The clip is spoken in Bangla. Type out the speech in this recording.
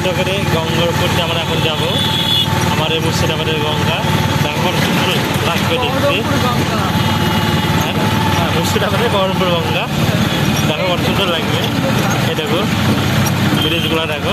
মুর্শিদাবাদের গঙ্গার উপর দিয়ে আমরা এখন যাব। আমার এই মুর্শিদাবাদের গঙ্গা। দেখবার সুন্দর লাগবে দেখতে হ্যাঁ, হ্যাঁ মুর্শিদাবাদের বহরমপুর গঙ্গা। দেখো সুন্দর লাগবে। এই দেখো ব্রিজগুলো দেখো।